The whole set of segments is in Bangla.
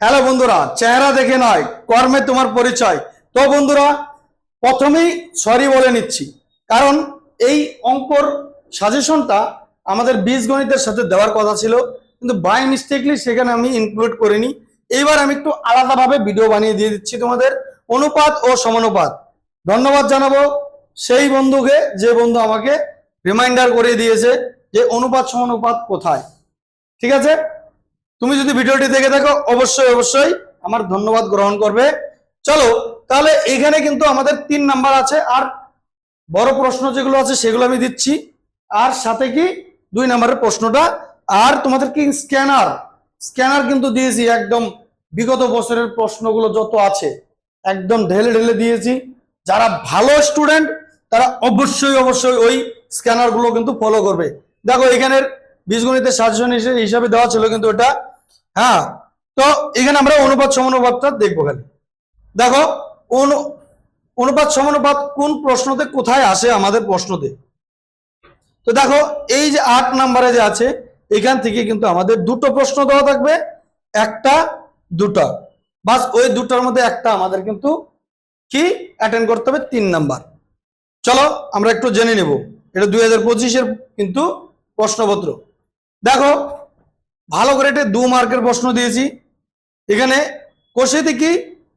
হ্যালো বন্ধুরা, চেহারা দেখে নয়, কর্মে তোমার পরিচয়। তো বন্ধুরা, প্রথমেই সরি বলে নিচ্ছি, কারণ এই অঙ্কর সাজেশনটা আমাদের বীজগণিতের সাথে দেওয়ার কথা ছিল, কিন্তু বাই মিস্টেকলি সেখানে আমি ইনক্লুড করিনি। এইবার আমি একটু আলাদাভাবে ভিডিও বানিয়ে দিয়ে দিচ্ছি তোমাদের, অনুপাত ও সমানুপাত। ধন্যবাদ জানাব সেই বন্ধুকে, যে বন্ধু আমাকে রিমাইন্ডার করে দিয়েছে যে অনুপাত সমানুপাত কোথায়। ঠিক আছে? তুমি যদি ভিডিওটি দেখে থাকো, অবশ্যই অবশ্যই আমার ধন্যবাদ গ্রহণ করবে। চলো, তাহলে এখানে কিন্তু আমাদের তিন নাম্বার আছে, আর বড় প্রশ্ন যেগুলো আছে সেগুলো আমি দিচ্ছি। আর সাথে কি? দুই নাম্বারের প্রশ্নটা। আর তোমাদের কি স্ক্যানার? স্ক্যানার কিন্তু দিয়েছি, একদম বিগত বছরের প্রশ্নগুলো যত আছে, একদম ঢেলে ঢেলে দিয়েছি। যারা ভালো স্টুডেন্ট, তারা অবশ্যই অবশ্যই ওই স্ক্যানারগুলো কিন্তু ফলো করবে। দেখো, এখানের বীজগণিতের সাজেশন হিসাবে দেওয়া ছিল কিন্তু এটা। হ্যাঁ তো এখানে আমরা অনুপাত সমানুপাতটা দেখব খালি। দেখো, অনু, অনুপাত সমানুপাত কোন প্রশ্নতে কোথায় আসে আমাদের প্রশ্নতে? তো দেখো, এই যে আট নাম্বারে যে আছে, এখান থেকে কিন্তু আমাদের দুটো প্রশ্ন দেওয়া থাকবে, একটা, দুটা। বাস ওই দুটার মধ্যে একটা আমাদের কিন্তু কি? অ্যাটেন্ড করতে হবে তিন নাম্বার। চলো, আমরা একটু জেনে নেব। এটা দুই হাজার পঁচিশের কিন্তু প্রশ্নপত্র। দেখো ভালো এটা দু মার্কের প্রশ্ন দিয়েছি। এখানে কোষে দেখি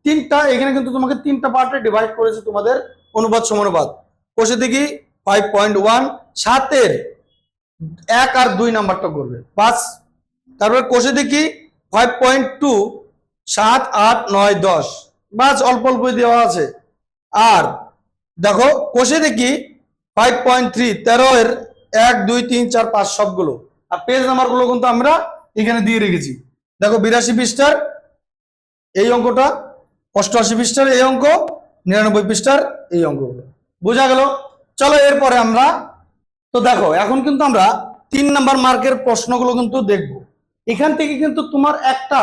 তিনটা, এখানে কিন্তু তোমাকে তিনটা পার্টে ডিভাইড করেছে তোমাদের অনুবাদ সমানুপাত। কোষে দেখি ফাইভ পয়েন্ট ওয়ান সাতের এক আর দুই নাম্বারটা করবে। পাঁচ তারপরে কোষে দেখি ফাইভ পয়েন্ট টু সাত, আট, নয়, দশ। বাস, অল্প অল্প দেওয়া আছে। আর দেখো কোষে দেখি ফাইভ পয়েন্ট থ্রি তেরো এর এক, দুই, তিন, চার, পাঁচ সবগুলো। আর পেজ নাম্বারগুলো কিন্তু আমরা এখানে দিয়ে রেখেছি। দেখো, বিরাশি পৃষ্ঠার এই অঙ্কটা, অষ্টআশি পৃষ্ঠার এই অঙ্ক, নিরানব্বই পৃষ্ঠার এই অঙ্কগুলো বোঝা গেল? চলো এরপরে আমরা, তো দেখো, এখন কিন্তু আমরা তিন নাম্বার মার্কের প্রশ্নগুলো কিন্তু দেখব। এখান থেকে কিন্তু তোমার একটা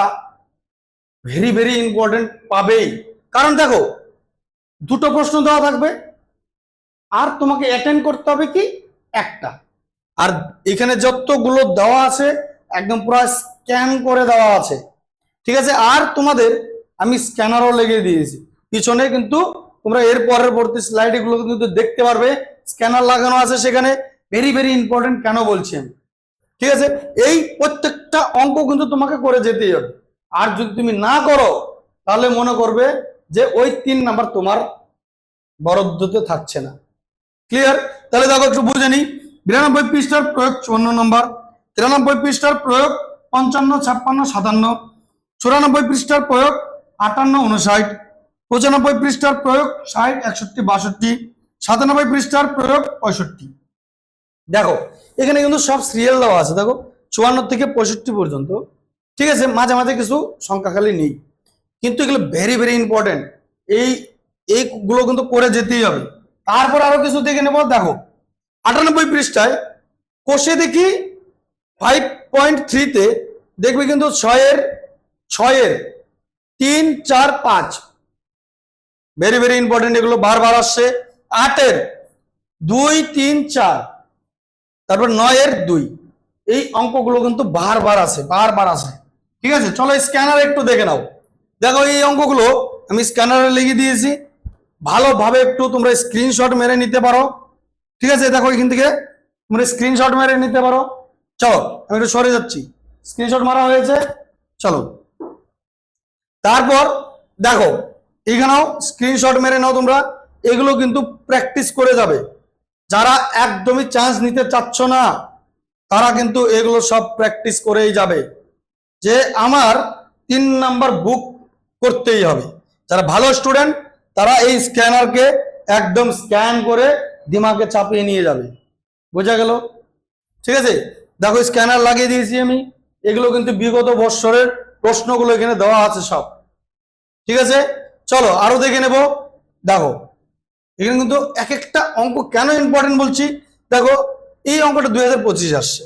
ভেরি ভেরি ইম্পর্টেন্ট পাবেই। কারণ দেখো, দুটো প্রশ্ন দেওয়া থাকবে, আর তোমাকে অ্যাটেন্ড করতে হবে কি? একটা। আর এখানে যতগুলো দেওয়া আছে একদম পুরো স্ক্যান করে দেওয়া আছে। ঠিক আছে? আর তোমাদের আমি স্ক্যানারও লেগে দিয়েছি। পিছনে কিন্তু তোমরা এর পরের পরবর্তী স্লাইড এগুলো কিন্তু দেখতে পারবে। স্ক্যানার লাগানো আছে সেখানে। ভেরি ভেরি ইম্পর্টেন্ট কেন বলছি আমি? ঠিক আছে? এই প্রত্যেকটা অঙ্ক কিন্তু তোমাকে করে যেতেই হবে। আর যদি তুমি না করো, তাহলে মনে করবে যে ওই তিন নাম্বার তোমার বরাদ্দতে থাকছে না। ক্লিয়ার তাহলে দেখো, একটু বুঝে বিরানব্বই পৃষ্ঠার প্রয়োগ চুয়ান্ন নম্বর। তিরানব্বই পৃষ্ঠার প্রয়োগ পঞ্চান্ন, ছাপ্পান্ন, সাতান্ন। চুরানব্বই পৃষ্ঠার প্রয়োগ আটান্ন উনষাট পঁচানব্বই পৃষ্ঠার প্রয়োগ ষাট, একষট্টি, বাষট্টি। সাতানব্বই পৃষ্ঠার প্রয়োগ পঁয়ষট্টি। দেখো, এখানে কিন্তু সব সিরিয়াল দেওয়া আছে, দেখো, চুয়ান্ন থেকে পঁয়ষট্টি পর্যন্ত। ঠিক আছে, মাঝে মাঝে কিছু সংখ্যা খালি নেই। কিন্তু এগুলো ভেরি ভেরি ইম্পর্টেন্ট এই, এইগুলো কিন্তু করে যেতেই হবে। তারপর আরও কিছু দেখে নেব, দেখো। আটানব্বই পৃষ্ঠায় কোষে দেখি ফাইভ পয়েন্ট থ্রিতে দেখবে কিন্তু ছয়ের ছয়ের তিন, চার, পাঁচ। ভেরি ভেরি ইম্পর্টেন্ট এগুলো বারবার আসছে। আটের দুই, তিন, চার। তারপর নয়ের দুই। এই অঙ্কগুলো কিন্তু বারবার আছে বারবার আছে ঠিক আছে? চলো স্ক্যানার একটু দেখে নাও। দেখো এই অঙ্কগুলো আমি স্ক্যানারে লিখে দিয়েছি। ভালোভাবে একটু তোমরা স্ক্রিনশট মেরে নিতে পারো। ঠিক আছে? দেখো এখান থেকে তোমরা স্ক্রিনশট মেরে নিতে পারো। চলো, আমি একটু সরে যাচ্ছি। স্ক্রিনশট মারা হয়েছে, চলো। তারপর, দেখো, এখানেও স্ক্রিনশট মেরে নাও তোমরা, এগুলো কিন্তু প্র্যাকটিস করে যাবে। যারা একদমই চান্স নিতে চাচ্ছ না, তারা কিন্তু এগুলো সব প্র্যাকটিস করেই যাবে। যে আমার তিন নাম্বার বুক করতেই হবে। যারা ভালো স্টুডেন্ট তারা এই স্ক্যানারকে একদম স্ক্যান করে দিমাগে চাপিয়ে নিয়ে যাবে। বোঝা গেল? ঠিক আছে? দেখো স্ক্যানার লাগিয়ে দিয়েছি আমি। এগুলো কিন্তু বিগত বৎসরের প্রশ্নগুলো এখানে দেওয়া আছে সব। ঠিক আছে? চলো, আরও দেখে নেব। দেখো, এখানে কিন্তু এক একটা অঙ্ক কেন ইম্পর্টেন্ট বলছি? দেখো, এই অঙ্কটা দুই হাজার পঁচিশ আসছে।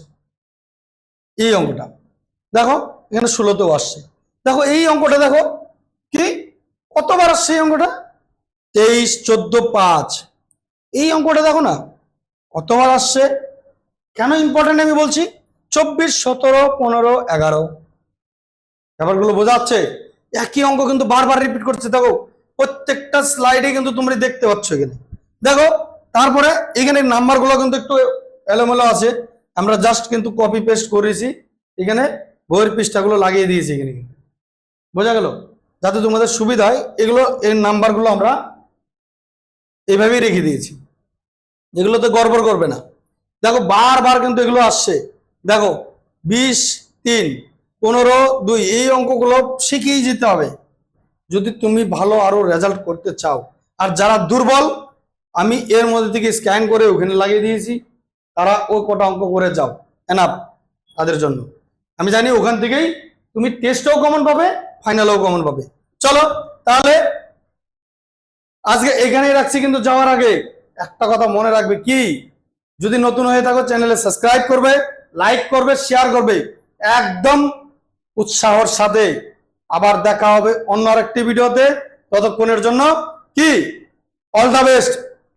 এই অঙ্কটা। দেখো, এখানে ষোলোতেও আসছে। দেখো, এই অঙ্কটা দেখো, কি? কতবার আসছে এই অঙ্কটা? তেইশ, চোদ্দ, পাঁচ। এই অঙ্কটা দেখো না, কতবার আসছে? কেন ইম্পর্টেন্ট আমি বলছি? চব্বিশ, সতেরো, পনেরো, এগারো। ব্যাপারগুলো বোঝাচ্ছে একই অঙ্ক কিন্তু বারবার রিপিট করছে, দেখো। প্রত্যেকটা স্লাইডে কিন্তু তোমরা দেখতে পাচ্ছ এখানে। দেখো, তারপরে এখানে নাম্বারগুলো কিন্তু একটু এলোমেলো আছে। আমরা জাস্ট কিন্তু কপি পেস্ট করেছি। এখানে বইয়ের পৃষ্ঠাগুলো লাগিয়ে দিয়েছি এখানে। বোঝা গেল? যাতে তোমাদের সুবিধা হয়, এগুলো এই নাম্বারগুলো আমরা এইভাবেই রেখে দিয়েছি। যেগুলোতে গড়বড় করবে না। দেখো বারবার কিন্তু এগুলো আসছে। দেখো, বিশ, তিন, পনেরো, দুই, এই অঙ্কগুলো শিখেই যেতে হবে। যদি তুমি ভালো আরও রেজাল্ট করতে চাও। আর যারা দুর্বল, আমি এর মধ্যে থেকে স্ক্যান করে ওখানে লাগিয়ে দিয়েছি। তারা ওই কটা অঙ্ক করে যাও। এনাফ তাদের জন্য। আমি জানি ওখান থেকেই তুমি টেস্টও কমন পাবে ফাইনালও কমন পাবে। চলো, তাহলে আজকে এখানেই রাখছি কিন্তু যাওয়ার আগে একটা কথা মনে রাখবে কি? যদি নতুন হয়ে থাকো, চ্যানেলে সাবস্ক্রাইব করবে, লাইক করবে, শেয়ার করবে। একদম উৎসাহর সাথে আবার দেখা হবে অন্য আরেকটি ভিডিওতে। ততক্ষণের জন্য কি? All the best